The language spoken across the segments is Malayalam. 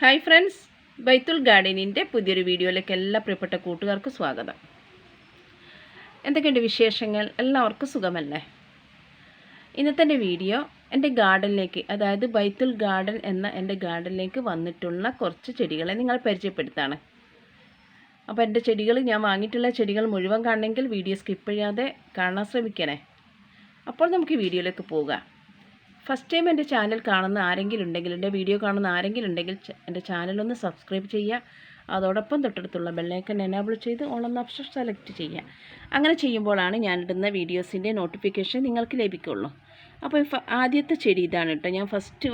ഹായ് ഫ്രണ്ട്സ് ബൈത്തുൽ ഗാർഡനിന്റെ പുതിയൊരു വീഡിയോയിലേക്ക് എല്ലാ പ്രിയപ്പെട്ട കൂട്ടുകാർക്കും സ്വാഗതം. എന്തൊക്കെയുണ്ട് വിശേഷങ്ങൾ? എല്ലാവർക്കും സുഖമല്ലേ? ഇന്നത്തെ വീഡിയോ എന്റെ ഗാർഡനിലേക്ക് അതായത് ബൈത്തുൽ ഗാർഡൻ എന്ന എന്റെ ഗാർഡനിലേക്ക് വന്നിട്ടുള്ള കുറച്ച് ചെടികളെ നിങ്ങളെ പരിചയപ്പെടുത്താണ്. അപ്പോൾ എന്റെ ചെടികൾ ഞാൻ വാങ്ങിയിട്ടുള്ള ചെടികൾ മുഴുവൻ കാണണമെങ്കിൽ വീഡിയോ സ്കിപ്പ് ചെയ്യാതെ കാണാൻ ശ്രമിക്കണേ. അപ്പോൾ നമുക്ക് വീഡിയോയിലേക്ക് പോകാം. ഫസ്റ്റ് ടൈം എന്റെ ചാനൽ കാണുന്ന ആരെങ്കിലും ഉണ്ടെങ്കിൽ എന്റെ വീഡിയോ കാണുന്ന ആരെങ്കിലും ഉണ്ടെങ്കിൽ എന്റെ ചാനലൊന്ന് സബ്സ്ക്രൈബ് ചെയ്യുക. അതോടൊപ്പം തൊട്ടടുത്തുള്ള ബെല്ലൈക്കൺ എനാബിൾ ചെയ്ത് ഓളൊന്ന് ഓപ്ഷൻ സെലക്ട് ചെയ്യുക. അങ്ങനെ ചെയ്യുമ്പോഴാണ് ഞാനിടുന്ന വീഡിയോസിന്റെ നോട്ടിഫിക്കേഷൻ നിങ്ങൾക്ക് ലഭിക്കുള്ളൂ. അപ്പോൾ ആദ്യത്തെ ചെടി ഇതാണ് കേട്ടോ. ഞാൻ ഫസ്റ്റ്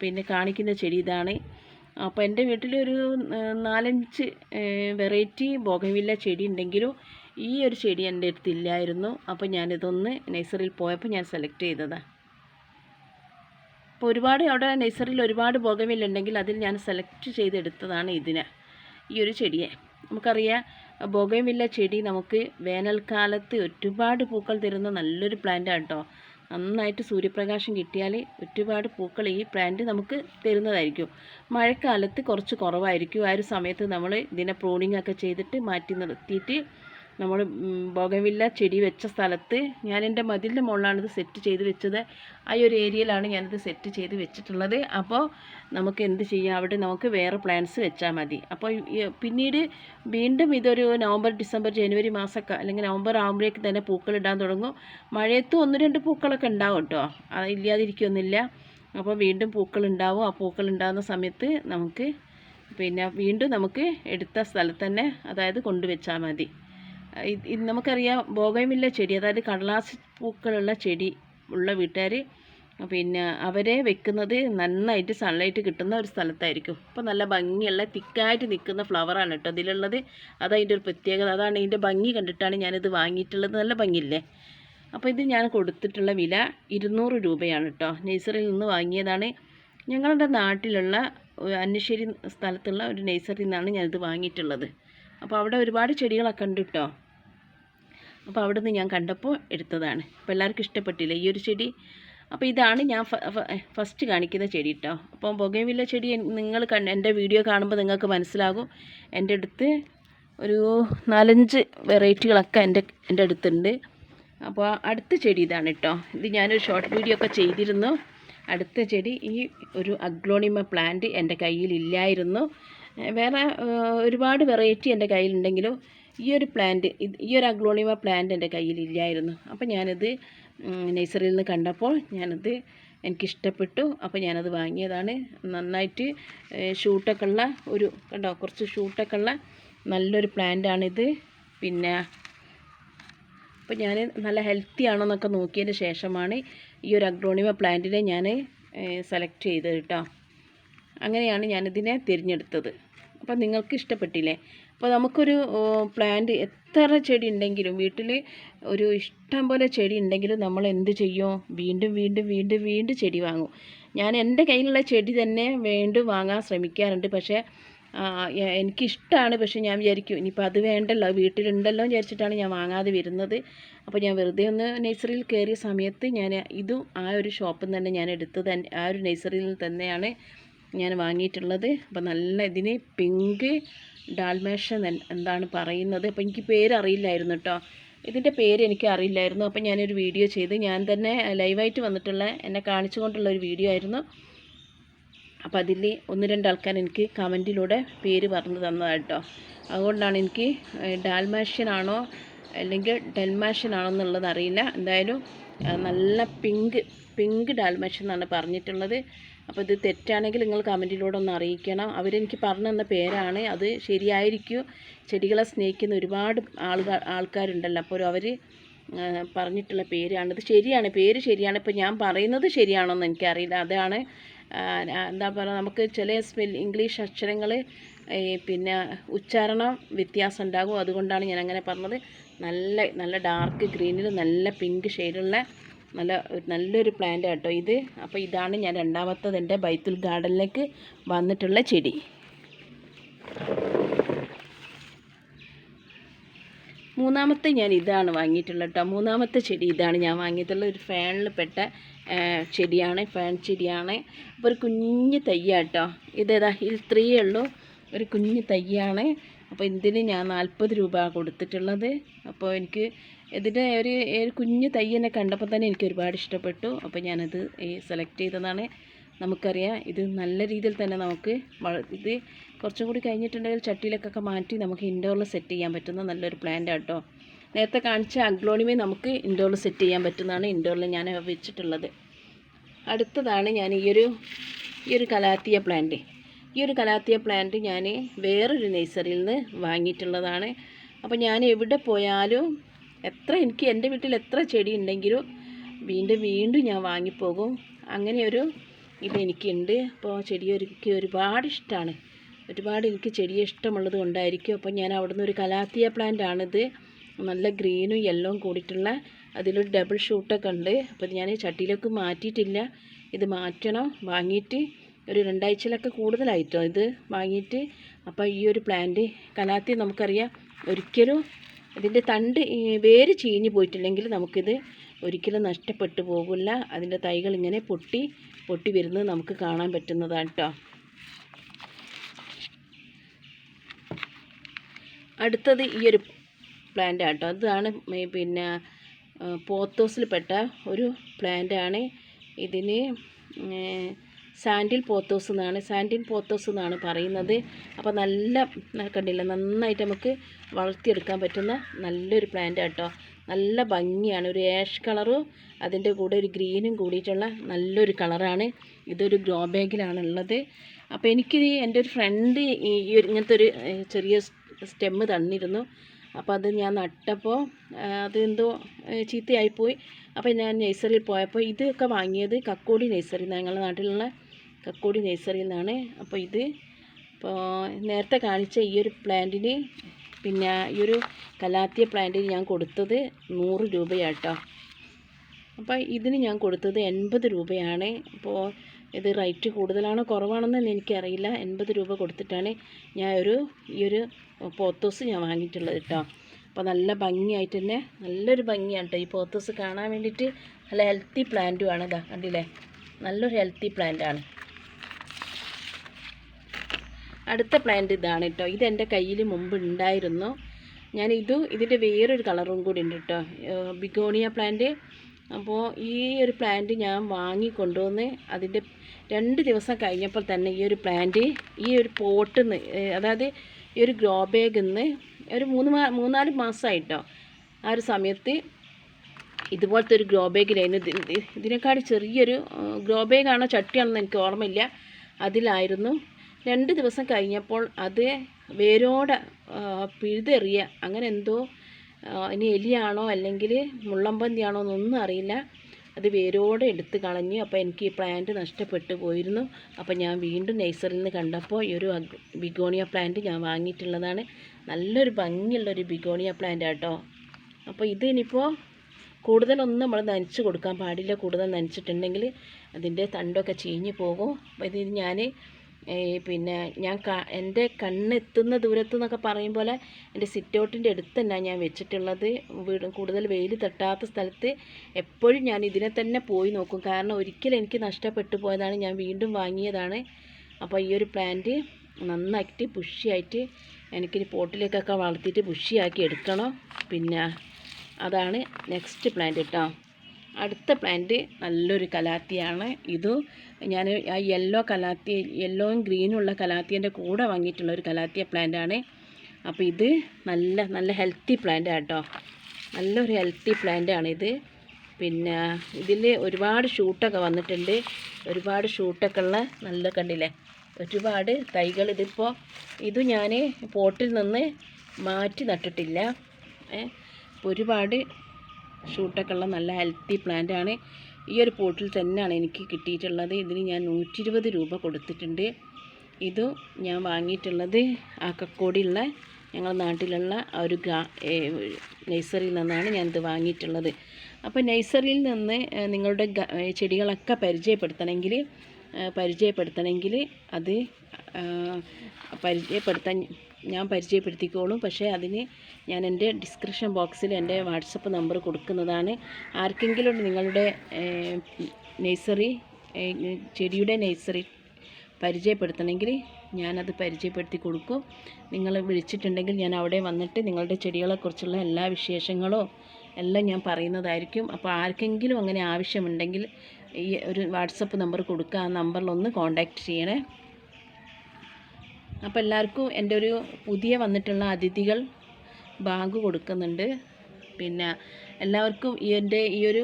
പിന്നെ കാണിക്കുന്ന ചെടി ഇതാണ്. അപ്പോൾ എന്റെ വീട്ടിലൊരു നാലഞ്ച് വെറൈറ്റി ബോഗവില്ല ചെടി ഉണ്ടെങ്കിലും ഈ ഒരു ചെടി എന്റെ അടുത്ത് ഇല്ലായിരുന്നു. അപ്പോൾ ഞാനിതൊന്ന് നഴ്സറിയിൽ പോയപ്പോൾ ഞാൻ സെലക്ട് ചെയ്തതാണ് അപ്പോൾ ഒരുപാട് അവിടെ നഴ്സറിയിൽ ഒരുപാട് ബോഗമില്ല ഉണ്ടെങ്കിൽ അതിൽ ഞാൻ സെലക്ട് ചെയ്തെടുത്തതാണ് ഇതിനെ ഈ ഒരു ചെടിയെ. നമുക്കറിയാം ബോഗവില്ല ചെടി നമുക്ക് വേനൽക്കാലത്ത് ഒരുപാട് പൂക്കൾ തരുന്ന നല്ലൊരു പ്ലാന്റാണ് കേട്ടോ നന്നായിട്ട് സൂര്യപ്രകാശം കിട്ടിയാൽ ഒരുപാട് പൂക്കൾ ഈ പ്ലാന്റ് നമുക്ക് തരുന്നതായിരിക്കും. മഴക്കാലത്ത് കുറച്ച് കുറവായിരിക്കും. ആ ഒരു സമയത്ത് നമ്മൾ ഇതിനെ പ്രൂണിങ് ഒക്കെ ചെയ്തിട്ട് മാറ്റി നിർത്തിയിട്ട് നമ്മൾ ബോഗവില്ല ചെടി വെച്ച സ്ഥലത്ത് ഞാൻ എന്റെ മതിലിന്റെ മുകളിലാണ് ഇത് സെറ്റ് ചെയ്ത് വെച്ചത്. ആ ഒരു ഏരിയയിലാണ് ഞാനിത് സെറ്റ് ചെയ്ത് വെച്ചിട്ടുള്ളത്. അപ്പോൾ നമുക്ക് എന്ത് ചെയ്യാം? അവിടെ നമുക്ക് വേറെ പ്ലാന്റ്സ് വെച്ചാൽ മതി. അപ്പോൾ പിന്നീട് വീണ്ടും ഇതൊരു നവംബർ ഡിസംബർ ജനുവരി മാസമൊക്കെ അല്ലെങ്കിൽ നവംബർ ആകുമ്പോഴേക്ക് തന്നെ പൂക്കൾ ഇടാൻ തുടങ്ങും. മഴയത്ത് ഒന്ന് രണ്ട് പൂക്കളൊക്കെ ഉണ്ടാവും കേട്ടോ. അത് ഇല്ലാതിരിക്കൊന്നുമില്ല. അപ്പോൾ വീണ്ടും പൂക്കൾ ഉണ്ടാവും. ആ പൂക്കൾ ഉണ്ടാകുന്ന സമയത്ത് നമുക്ക് പിന്നെ വീണ്ടും നമുക്ക് എടുത്ത സ്ഥലത്ത് തന്നെ അതായത് കൊണ്ടുവച്ചാൽ മതി. നമുക്കറിയാം ബോഗൈമില്ല ചെടി. അതായത് കടലാസ് പൂക്കളുള്ള ചെടി ഉള്ള വീട്ടുകാർ പിന്നെ അവരെ വെക്കുന്നത് നന്നായിട്ട് സൺലൈറ്റ് കിട്ടുന്ന ഒരു സ്ഥലത്തായിരിക്കും. അപ്പോൾ നല്ല ഭംഗിയുള്ള തിക്കായിട്ട് നിൽക്കുന്ന ഫ്ലവറാണ് കേട്ടോ ഇതിലുള്ളത് അതതിന്റെ ഒരു പ്രത്യേകത. അതാണ് ഇതിന്റെ ഭംഗി കണ്ടിട്ടാണ് ഞാനിത് വാങ്ങിയിട്ടുള്ളത്. നല്ല ഭംഗിയില്ലേ? അപ്പോൾ ഇത് ഞാൻ കൊടുത്തിട്ടുള്ള വില ഇരുന്നൂറ് രൂപയാണ് കേട്ടോ. നേഴ്സറിയിൽ നിന്ന് വാങ്ങിയതാണ്. ഞങ്ങളുടെ നാട്ടിലുള്ള അന്നശ്ശേരി സ്ഥലത്തുള്ള ഒരു നേഴ്സറിയിൽ നിന്നാണ് ഞാനിത് വാങ്ങിയിട്ടുള്ളത്. അപ്പോൾ അവിടെ ഒരുപാട് ചെടികളൊക്കെ ഉണ്ട് കേട്ടോ. അപ്പോൾ അവിടെ നിന്ന് ഞാൻ കണ്ടപ്പോൾ എടുത്തതാണ്. അപ്പോൾ എല്ലാവർക്കും ഇഷ്ടപ്പെട്ടില്ല ഈ ഒരു ചെടി? അപ്പോൾ ഇതാണ് ഞാൻ ഫസ്റ്റ് കാണിക്കുന്ന ചെടി കേട്ടോ അപ്പോൾ ബൊഗൈവില്ല ചെടി നിങ്ങൾ കണ്ട് എന്റെ വീഡിയോ കാണുമ്പോൾ നിങ്ങൾക്ക് മനസ്സിലാകും. എന്റെ അടുത്ത് ഒരു നാലഞ്ച് വെറൈറ്റികളൊക്കെ എന്റെ എന്റെ അടുത്തുണ്ട്. അപ്പോൾ അടുത്ത ചെടി ഇതാണ് കേട്ടോ ഇത് ഞാനൊരു ഷോർട്ട് വീഡിയോ ഒക്കെ ചെയ്തിരുന്നു. അടുത്ത ചെടി ഈ ഒരു അഗ്ലോണിമ പ്ലാന്റ് എന്റെ കയ്യിലില്ലായിരുന്നു. വേറെ ഒരുപാട് വെറൈറ്റി എന്റെ കയ്യിലുണ്ടെങ്കിലും ഈ ഒരു പ്ലാന്റ് ഈ ഒരു അഗ്ലോണിമ പ്ലാന്റ് എന്റെ കയ്യിലില്ലായിരുന്നു. അപ്പോൾ ഞാനത് നഴ്സറിയിൽ നിന്ന് കണ്ടപ്പോൾ ഞാനത് എനിക്കിഷ്ടപ്പെട്ടു. അപ്പോൾ ഞാനത് വാങ്ങിയതാണ്. നന്നായിട്ട് ഷൂട്ടൊക്കെ ഉള്ള ഒരു കണ്ടോ കുറച്ച് ഷൂട്ടൊക്കെ ഉള്ള നല്ലൊരു പ്ലാന്റാണിത് പിന്നെ അപ്പോൾ ഞാൻ നല്ല ഹെൽത്തി ആണോന്നൊക്കെ നോക്കിയതിന് ശേഷമാണ് ഈ ഒരു അഗ്രോണിമ പ്ലാന്റിനെ ഞാൻ സെലക്ട് ചെയ്തത് കേട്ടോ അങ്ങനെയാണ് ഞാനിതിനെ തിരഞ്ഞെടുത്തത്. അപ്പോൾ നിങ്ങൾക്ക് ഇഷ്ടപ്പെട്ടില്ലേ? അപ്പോൾ നമുക്കൊരു പ്ലാന്റ് എത്ര ചെടി ഉണ്ടെങ്കിലും വീട്ടിൽ ഒരു ഇഷ്ടം പോലെ ചെടി ഉണ്ടെങ്കിലും നമ്മൾ എന്ത് ചെയ്യും? വീണ്ടും വീണ്ടും വീണ്ടും വീണ്ടും ചെടി വാങ്ങും. ഞാൻ എന്റെ കയ്യിലുള്ള ചെടി തന്നെ വീണ്ടും വാങ്ങാൻ ശ്രമിക്കാറുണ്ട്. പക്ഷേ എനിക്കിഷ്ടമാണ് പക്ഷേ ഞാൻ വിചാരിക്കും ഇനിയിപ്പോൾ അത് വേണ്ടല്ലോ വീട്ടിലുണ്ടല്ലോ എന്ന് വിചാരിച്ചിട്ടാണ് ഞാൻ വാങ്ങാതെ വരുന്നത്. അപ്പോൾ ഞാൻ വെറുതെ ഒന്ന് നേഴ്സറിയിൽ കയറിയ സമയത്ത് ഞാൻ ഇതും ആ ഒരു ഷോപ്പിൽ തന്നെ ഞാൻ എടുത്തത് ആ ഒരു നേഴ്സറിയിൽ തന്നെയാണ് ഞാൻ വാങ്ങിയിട്ടുള്ളത്. അപ്പോൾ നല്ല ഇതിന് പിങ്ക് ഡാൽമേഷൻ എന്താണ് പറയുന്നത്? അപ്പോൾ എനിക്ക് പേരറിയില്ലായിരുന്നു കേട്ടോ ഇതിന്റെ പേര് എനിക്ക് അറിയില്ലായിരുന്നു. അപ്പോൾ ഞാനൊരു വീഡിയോ ചെയ്ത് ഞാൻ തന്നെ ലൈവായിട്ട് വന്നിട്ടുള്ള എന്നെ കാണിച്ചുകൊണ്ടുള്ള ഒരു വീഡിയോ ആയിരുന്നു. അപ്പോൾ അതിൽ ഒന്ന് രണ്ട് ആൾക്കാർ എനിക്ക് കമന്റിലൂടെ പേര് പറഞ്ഞു തന്നതാണ് കേട്ടോ അതുകൊണ്ടാണ് എനിക്ക് ഡാൽമാഷ്യൻ ആണോ അല്ലെങ്കിൽ ഡെൽമാഷ്യൻ ആണോ എന്നുള്ളത് അറിയില്ല. എന്തായാലും നല്ല പിങ്ക് പിങ്ക് ഡാൽമേഷൻ എന്നാണ് പറഞ്ഞിട്ടുള്ളത്. അപ്പോൾ ഇത് തെറ്റാണെങ്കിൽ നിങ്ങൾ കമന്റിലൂടെ ഒന്ന് അറിയിക്കണം. അവരെനിക്ക് പറഞ്ഞു തന്ന പേരാണ്. അത് ശരിയായിരിക്കും. ചെടികളെ സ്നേഹിക്കുന്ന ഒരുപാട് ആളുകൾ ആൾക്കാരുണ്ടല്ലോ. അപ്പോൾ അവർ പറഞ്ഞിട്ടുള്ള പേരാണ്. ഇത് ശരിയാണ്. പേര് ശരിയാണ്. ഇപ്പോൾ ഞാൻ പറയുന്നത് ശരിയാണോ എന്ന് എനിക്കറിയില്ല. അതാണ് എന്താ പറയുക നമുക്ക് ചില സ്പെൽ ഇംഗ്ലീഷ് അക്ഷരങ്ങൾ പിന്നെ ഉച്ചാരണം വ്യത്യാസം ഉണ്ടാകും. അതുകൊണ്ടാണ് ഞാൻ അങ്ങനെ പറഞ്ഞത്. നല്ല നല്ല ഡാർക്ക് ഗ്രീനിൽ നല്ല പിങ്ക് ഷെയ്ഡുള്ള നല്ല നല്ലൊരു പ്ലാന്റ് കേട്ടോ ഇത്. അപ്പോൾ ഇതാണ് ഞാൻ രണ്ടാമത്തത് എന്റെ ബൈത്തുൽ ഗാർഡനിലേക്ക് വന്നിട്ടുള്ള ചെടി. മൂന്നാമത്തെ ഞാൻ ഇതാണ് വാങ്ങിയിട്ടുള്ളത് കേട്ടോ മൂന്നാമത്തെ ചെടി ഇതാണ് ഞാൻ വാങ്ങിയിട്ടുള്ള. ഒരു ഫാനിൽ പെട്ട ചെടിയാണ് ഫാൻ ചെടിയാണ്. അപ്പോൾ ഒരു കുഞ്ഞ് തയ്യാട്ടോ ഇതേതാ ഇത് ഇത്രയേ ഉള്ളൂ. ഒരു കുഞ്ഞ് തയ്യാണ്. അപ്പോൾ ഇതിന് ഞാൻ നാൽപ്പത് രൂപ കൊടുത്തിട്ടുള്ളത്. അപ്പോൾ എനിക്ക് ഇതിന്റെ ഒരു ഒരു കുഞ്ഞ് തയ്യനെ കണ്ടപ്പോൾ തന്നെ എനിക്ക് ഒരുപാട് ഇഷ്ടപ്പെട്ടു. അപ്പോൾ ഞാനത് സെലക്ട് ചെയ്തതാണ്. നമുക്കറിയാം ഇത് നല്ല രീതിയിൽ തന്നെ നമുക്ക് ഇത് കുറച്ചും കൂടി കഴിഞ്ഞിട്ടുണ്ടെങ്കിൽ ചട്ടിയിലൊക്കെ മാറ്റി നമുക്ക് ഇൻഡോറിൽ സെറ്റ് ചെയ്യാൻ പറ്റുന്ന നല്ലൊരു പ്ലാന്റ് ആട്ടോ. നേരത്തെ കാണിച്ച അഗ്ലോണിമി നമുക്ക് ഇൻഡോറിൽ സെറ്റ് ചെയ്യാൻ പറ്റുന്നതാണ്. ഇൻഡോറിൽ ഞാൻ വെച്ചിട്ടുള്ളത്. അടുത്തതാണ് ഞാൻ ഈ ഒരു ഈ ഒരു കലാത്തിയ പ്ലാന്റ് ഈ ഒരു കലാത്തിയ പ്ലാന്റ് ഞാൻ വേറൊരു നഴ്സറിയിൽ നിന്ന് വാങ്ങിയിട്ടുള്ളതാണ്. അപ്പോൾ ഞാൻ എവിടെ പോയാലും എത്ര എനിക്ക് എന്റെ വീട്ടിൽ എത്ര ചെടി ഉണ്ടെങ്കിലും വീണ്ടും വീണ്ടും ഞാൻ വാങ്ങിപ്പോകും. അങ്ങനെ ഒരു ഇത് എനിക്കുണ്ട്. അപ്പോൾ ചെടി ഒരുക്കി ഒരുപാട് ഇഷ്ടമാണ് ഒരുപാട് എനിക്ക് ചെടിയെ ഇഷ്ടമുള്ളത് കൊണ്ടായിരിക്കും. അപ്പോൾ ഞാൻ അവിടുന്ന് ഒരു കലാത്തിയ പ്ലാന്റ് ആണിത്. നല്ല ഗ്രീനും യെല്ലോയും കൂടിയിട്ടുള്ള അതിലൊരു ഡബിൾ ഷൂട്ടൊക്കെ ഉണ്ട്. അപ്പോൾ ഞാൻ ചട്ടിയിലേക്ക് മാറ്റിയിട്ടില്ല. ഇത് മാറ്റണം. വാങ്ങിയിട്ട് ഒരു രണ്ടാഴ്ചയിലൊക്കെ കൂടുതലായിട്ടോ ഇത് വാങ്ങിയിട്ട്. അപ്പോൾ ഈ ഒരു പ്ലാന്റ് കലാത്തി നമുക്കറിയാം. ഒരിക്കലും ഇതിന്റെ തണ്ട് വേര് ചീഞ്ഞു പോയിട്ടില്ലെങ്കിൽ നമുക്കിത് ഒരിക്കലും നഷ്ടപ്പെട്ടു പോകില്ല. അതിന്റെ തൈകൾ ഇങ്ങനെ പൊട്ടി പൊട്ടി വരുന്നത് നമുക്ക് കാണാൻ പറ്റുന്നതാണ് കേട്ടോ അടുത്തത് ഈ ഒരു പ്ലാന്റ് ആട്ടോ അതാണ് പിന്നെ പോത്തോസിൽപ്പെട്ട ഒരു പ്ലാന്റ് ആണ്. ഇതിന് സാൻഡിൽ പോത്തോസ് എന്നാണ്. സാൻഡിൽ പോത്തോസ് എന്നാണ് പറയുന്നത്. അപ്പോൾ നല്ല കണ്ടില്ല? നന്നായിട്ട് നമുക്ക് വളർത്തിയെടുക്കാൻ പറ്റുന്ന നല്ലൊരു പ്ലാന്റ് കേട്ടോ നല്ല ഭംഗിയാണ്. ഒരു ഏഷ് കളറും അതിന്റെ കൂടെ ഒരു ഗ്രീനും കൂടിയിട്ടുള്ള നല്ലൊരു കളറാണ് ഇതൊരു ഗ്രോ ബാഗിലാണ് ഉള്ളത് അപ്പോൾ എനിക്ക് എന്റെ ഒരു ഫ്രണ്ട് ഈ ഇങ്ങനത്തെ ഒരു ചെറിയ സ്റ്റെമ്മ് തന്നിരുന്നു. അപ്പോൾ അത് ഞാൻ നട്ടപ്പോൾ അതെന്തോ ചീത്തയായിപ്പോയി. അപ്പോൾ ഞാൻ നഴ്സറിയിൽ പോയപ്പോൾ ഇതൊക്കെ വാങ്ങിയത് കക്കോടി നഴ്സറി ഞങ്ങളുടെ നാട്ടിലുള്ള കക്കോടി നഴ്സറിയിൽ നിന്നാണ്. അപ്പോൾ ഇത് ഇപ്പോൾ നേരത്തെ കാണിച്ച ഈ ഒരു പ്ലാന്റിന് പിന്നെ ഈ ഒരു കലാത്തിയ പ്ലാന്റിന് ഞാൻ കൊടുത്തത് നൂറ് രൂപയാട്ടോ. അപ്പോൾ ഇതിന് ഞാൻ കൊടുത്തത് എൺപത് രൂപയാണ്. അപ്പോൾ ഇത് റേറ്റ് കൂടുതലാണോ കുറവാണെന്നൊന്നും എനിക്കറിയില്ല. എൺപത് രൂപ കൊടുത്തിട്ടാണ് ഞാൻ ഒരു ഈ ഒരു പോത്തോസ് ഞാൻ വാങ്ങിയിട്ടുള്ളത് കേട്ടോ. അപ്പോൾ നല്ല ഭംഗിയായിട്ട് തന്നെ നല്ലൊരു ഭംഗിയാണ് കേട്ടോ ഈ പോത്തോസ് കാണാൻ വേണ്ടിയിട്ട്. നല്ല ഹെൽത്തി പ്ലാന്റുമാണ് ഇതാ കണ്ടില്ലേ? നല്ലൊരു ഹെൽത്തി പ്ലാന്റാണ്. അടുത്ത പ്ലാന്റ് ഇതാണ് കേട്ടോ ഇത് എന്റെ കയ്യിൽ മുമ്പ് ഉണ്ടായിരുന്നു. ഞാൻ ഇതും ഇതിന്റെ വേറൊരു കളറും കൂടി ഉണ്ട് കേട്ടോ ബിഗോണിയ പ്ലാന്റ് അപ്പോൾ ഈ ഒരു പ്ലാന്റ് ഞാൻ വാങ്ങി കൊണ്ടുവന്ന് അതിന്റെ രണ്ട് ദിവസം കഴിഞ്ഞപ്പോൾ തന്നെ ഈ ഒരു പ്ലാന്റ് ഈ ഒരു പോട്ടിൽ നിന്ന് അതായത് ഈ ഒരു ഗ്രോ ബാഗിൽ നിന്ന് ഒരു മൂന്ന് മാ മൂന്നാൽ മാസമായിട്ടോ ആ ഒരു സമയത്ത് ഇതുപോലത്തെ ഒരു ഗ്രോ ബാഗിലായിരുന്നു ഇത് ഇത് ഇതിനേക്കാൾ ചെറിയൊരു ഗ്രോ ബാഗാണോ ചട്ടിയാണെന്ന് എനിക്ക് ഓർമ്മയില്ല. അതിലായിരുന്നു രണ്ട് ദിവസം കഴിഞ്ഞപ്പോൾ അത് വേരോടെ പിഴുതെറിയ. അങ്ങനെ എന്തോ ഇനി എലിയാണോ അല്ലെങ്കിൽ മുള്ളമ്പന്തിയാണോ എന്നൊന്നും അറിയില്ല. അത് വേരോടെ എടുത്ത് കളഞ്ഞു. അപ്പോൾ എനിക്ക് ഈ പ്ലാന്റ് നഷ്ടപ്പെട്ടു പോയിരുന്നു. അപ്പോൾ ഞാൻ വീണ്ടും നഴ്സറിയിൽ നിന്ന് കണ്ടപ്പോൾ ഈ ഒരു ബിഗോണിയ പ്ലാന്റ് ഞാൻ വാങ്ങിയിട്ടുള്ളതാണ്. നല്ലൊരു ഭംഗിയുള്ളൊരു ബിഗോണിയ പ്ലാന്റ് ആട്ടോ. അപ്പോൾ ഇത് ഇനിയിപ്പോൾ കൂടുതലൊന്നും നമ്മൾ നനച്ച് കൊടുക്കാൻ പാടില്ല. കൂടുതൽ നനച്ചിട്ടുണ്ടെങ്കിൽ അതിന്റെ തണ്ടൊക്കെ ചീഞ്ഞ് പോകും. അപ്പോൾ ഇത് ഞാൻ പിന്നെ ഞാൻ എന്റെ കണ്ണെത്തുന്ന ദൂരത്ത് എന്നൊക്കെ പറയും പോലെ എന്റെ സിറ്റൗട്ടിന്റെ അടുത്ത് തന്നെ ഞാൻ വെച്ചിട്ടുള്ളത്. വീട് കൂടുതൽ വെയിൽ തട്ടാത്ത സ്ഥലത്ത് എപ്പോഴും ഞാൻ ഇതിനെ തന്നെ പോയി നോക്കും. കാരണം ഒരിക്കലും എനിക്ക് നഷ്ടപ്പെട്ടു പോയതാണ്. ഞാൻ വീണ്ടും വാങ്ങിയതാണ്. അപ്പോൾ ഈ ഒരു പ്ലാന്റ് നന്നാക്കിയിട്ട് പുഷിയായിട്ട് എനിക്കിനി പോട്ടിലേക്കൊക്കെ വളർത്തിയിട്ട് പുഷിയാക്കി എടുക്കണം. പിന്നെ അതാണ് നെക്സ്റ്റ് പ്ലാന്റ് കേട്ടോ. അടുത്ത പ്ലാന്റ് നല്ലൊരു കലാത്തിയാണ് ഇത്. ഞാൻ ആ യെല്ലോ കലാത്തി യെല്ലോയും ഗ്രീനും ഉള്ള കലാത്തിന്റെ കൂടെ വാങ്ങിയിട്ടുള്ള ഒരു കലാത്തിയ പ്ലാന്റ് ആണ്. അപ്പോൾ ഇത് നല്ല നല്ല ഹെൽത്തി പ്ലാന്റ് കേട്ടോ നല്ലൊരു ഹെൽത്തി പ്ലാന്റ് ആണ് ഇത്. പിന്നെ ഇതിൽ ഒരുപാട് ഷൂട്ടൊക്കെ വന്നിട്ടുണ്ട്. ഒരുപാട് ഷൂട്ടൊക്കെ ഉള്ള നല്ല കണ്ടില്ലേ? ഒരുപാട് തൈകൾ ഇതിപ്പോൾ ഇത് ഞാൻ പോട്ടിൽ നിന്ന് മാറ്റി നട്ടിട്ടില്ല. ഒരുപാട് ഷൂട്ടൊക്കെ ഉള്ള നല്ല ഹെൽത്തി പ്ലാന്റ് ആണ്. ഈ ഒരു പോട്ടിൽ തന്നെയാണ് എനിക്ക് കിട്ടിയിട്ടുള്ളത്. ഇതിന് ഞാൻ നൂറ്റി ഇരുപത് രൂപ കൊടുത്തിട്ടുണ്ട്. ഇത് ഞാൻ വാങ്ങിയിട്ടുള്ളത് ആ കക്കോടിയുള്ള ഞങ്ങളുടെ നാട്ടിലുള്ള ഒരു ഗാ നഴ്സറിയിൽ നിന്നാണ് ഞാനിത് വാങ്ങിയിട്ടുള്ളത്. അപ്പോൾ നഴ്സറിയിൽ നിന്ന് നിങ്ങളുടെ ചെടികളൊക്കെ പരിചയപ്പെടുത്തണമെങ്കിൽ പരിചയപ്പെടുത്തണമെങ്കിൽ അത് പരിചയപ്പെടുത്താൻ ഞാൻ പരിചയപ്പെടുത്തിക്കോളും. പക്ഷേ അതിന് ഞാൻ എന്റെ ഡിസ്ക്രിപ്ഷൻ ബോക്സിൽ എന്റെ വാട്സപ്പ് നമ്പർ കൊടുക്കുന്നതാണ്. ആർക്കെങ്കിലും നിങ്ങളുടെ നേഴ്സറി ചെടിയുടെ നേഴ്സറി പരിചയപ്പെടുത്തണമെങ്കിൽ ഞാനത് പരിചയപ്പെടുത്തി കൊടുക്കും. നിങ്ങൾ വിളിച്ചിട്ടുണ്ടെങ്കിൽ ഞാൻ അവിടെ വന്നിട്ട് നിങ്ങളുടെ ചെടികളെക്കുറിച്ചുള്ള എല്ലാ വിശേഷങ്ങളോ എല്ലാം ഞാൻ പറയുന്നതായിരിക്കും. അപ്പോൾ ആർക്കെങ്കിലും അങ്ങനെ ആവശ്യമുണ്ടെങ്കിൽ ഈ ഒരു വാട്സപ്പ് നമ്പർ കൊടുക്കുക. ആ നമ്പറിലൊന്ന് കോൺടാക്റ്റ് ചെയ്യണേ. അപ്പോൾ എല്ലാവർക്കും എന്റെ ഒരു പുതിയ വന്നിട്ടുള്ള അതിഥികൾ ബാങ്ക് കൊടുക്കുന്നുണ്ട്. പിന്നെ എല്ലാവർക്കും ഈ എന്റെ ഈ ഒരു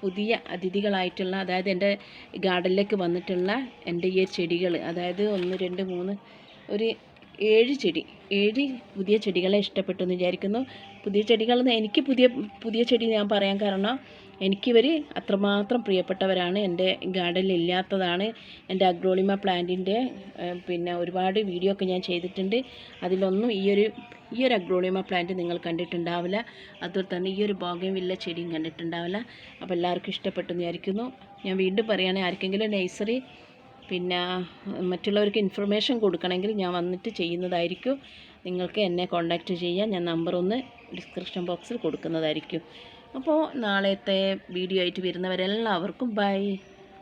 പുതിയ അതിഥികളായിട്ടുള്ള അതായത് എന്റെ ഗാർഡനിലേക്ക് വന്നിട്ടുള്ള എന്റെ ഈ ചെടികൾ അതായത് ഒന്ന് രണ്ട് മൂന്ന് ഒരു ഏഴ് ചെടി ഏഴ് പുതിയ ചെടികളെ ഇഷ്ടപ്പെട്ടു എന്ന് വിചാരിക്കുന്നു. പുതിയ ചെടികളെന്ന് എനിക്ക് പുതിയ പുതിയ ചെടി ഞാൻ പറയാൻ കാരണം എനിക്കിവർ അത്രമാത്രം പ്രിയപ്പെട്ടവരാണ്. എന്റെ ഗാർഡനിൽ ഇല്ലാത്തതാണ്. എന്റെ അഗ്രോളിമ പ്ലാന്റിന്റെ പിന്നെ ഒരുപാട് വീഡിയോ ഒക്കെ ഞാൻ ചെയ്തിട്ടുണ്ട്. അതിലൊന്നും ഈ ഒരു ഈ ഒരു അഗ്രോളിമ പ്ലാന്റ് നിങ്ങൾ കണ്ടിട്ടുണ്ടാവില്ല. അതുപോലെ തന്നെ ഈ ഒരു ബോഗൻവില്ല ചെടിയും കണ്ടിട്ടുണ്ടാവില്ല. അപ്പോൾ എല്ലാവർക്കും ഇഷ്ടപ്പെട്ടു വിചാരിക്കുന്നു. ഞാൻ വീണ്ടും പറയുകയാണെങ്കിൽ ആർക്കെങ്കിലും നഴ്സറി പിന്നെ മറ്റുള്ളവർക്ക് ഇൻഫർമേഷൻ കൊടുക്കണമെങ്കിൽ ഞാൻ വന്നിട്ട് ചെയ്യുന്നതായിരിക്കും. നിങ്ങൾക്ക് എന്നെ കോൺടാക്റ്റ് ചെയ്യാം ഞാൻ നമ്പർ ഒന്ന് ഡിസ്ക്രിപ്ഷൻ ബോക്സിൽ കൊടുക്കുന്നതായിരിക്കും. അപ്പോൾ നാളത്തെ വീഡിയോ ആയിട്ട് വരുന്നവരെല്ലാവർക്കും ബൈ.